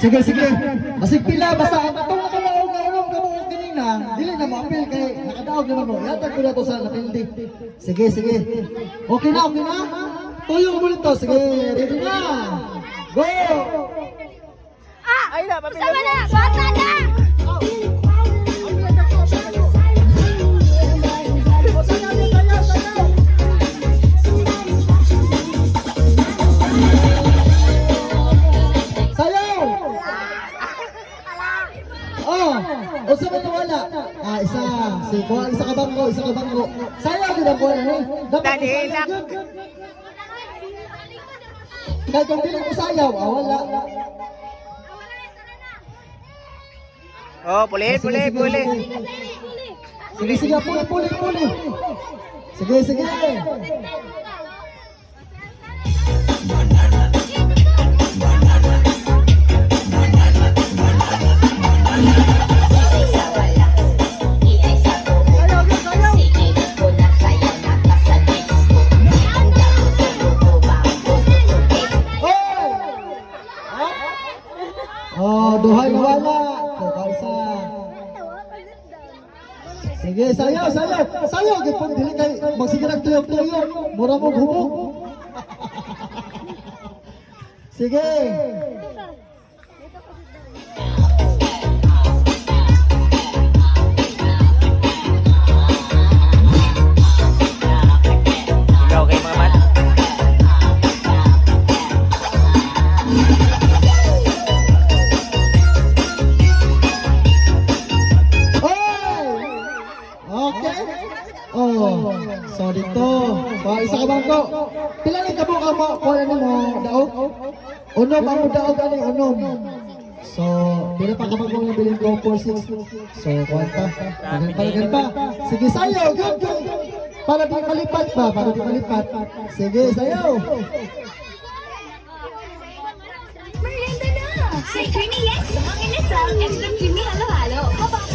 Sige, sige. Basig pila, basta ang katong nakalaog na ulong ka mo kanina, dili na ma-appeal kay nakadaog naman mo. Yatag ko na to sa napildi. Sige, sige. Okay na, okay na? Tuyo mo nito. Sige, ready na. Go! Ah! Ay na, papilya Sama mo. na! Bata na! Si kuha isa ka bangko, isa ka bangko. Sayaw gid ang kuha ni. Dapat Dali, sayaw nak. yun. Kaya kung dili ko sayaw, ah, wala. Oh, puli, puli, puli. Sige, sige, puli, puli, puli. Sige, sige. Oh, Sige, sayaw, sayaw. Sayaw, gid pag dili kay magsige nag tuyok-tuyok. Mura mo hubog. Sige. Pa isa ka bangko. Pila ni kamo ka mo kuha ni mo daog? Unom ang mo daog ani unom. So, pila pa ka mo yung bilin ko for six. So, kuha pa. Ganun pa, ganun pa. Sige, sayaw. Good, good. Para di malipat pa, para di malipat. Sige, sayaw. Merienda na! Creamy yes! Ang inasal, extra creamy halo-halo. Mapapang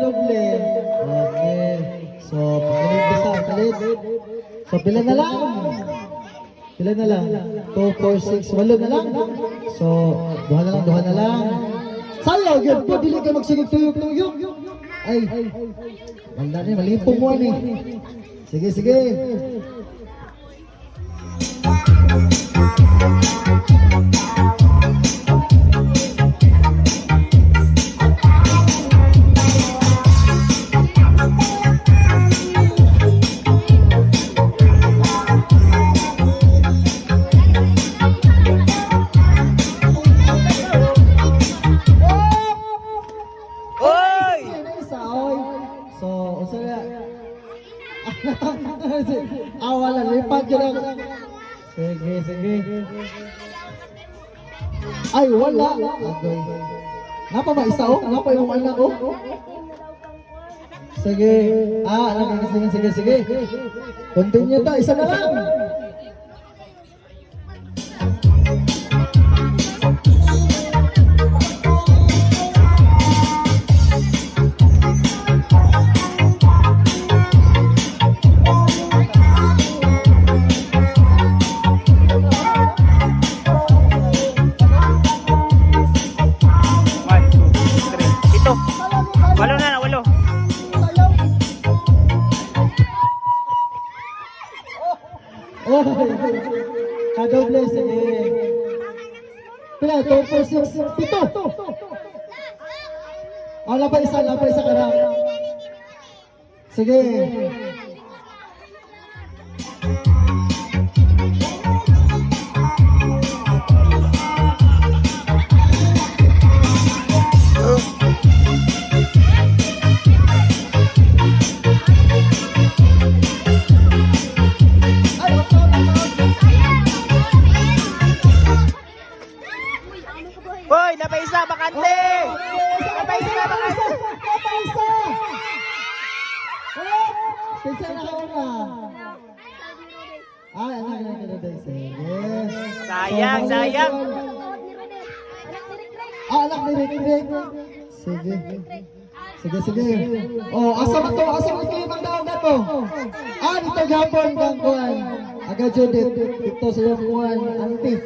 doble. Okay. So, pagkalit bisa, kalit. So, pila na lang. Pila na lang. 2, 4, 6, 8 na lang. So, duha na lang, duha na lang. Sayaw, yun po, dili ka magsigig tuyok-tuyok. Ay, wala ni, malipong mo ni. Sige, sige. Sige. Ay, wala. Okay. Napa ba isa, oh? Napa yung anak, oh? Sige. Ah, anak, sige, sige, sige. Continue ta, isa na lang. Kadoble, sige. Pila, 2, 4, 6, pito. Oh, lapa isa, lapa isa ka. Sige. pa bakante! Isa pa isa, bakante! Isa pa isa! Isa na kauna. Ay, anak na ka na Yes. Sayang, sayang. Ah, anak ni Rick Rick. Sige. Sige, sige. Oh, asa mo to? Asa mo to limang daon na to? Ah, dito gapon, gangkuan. Aga Judith, dito sa yung kuhan. Auntie.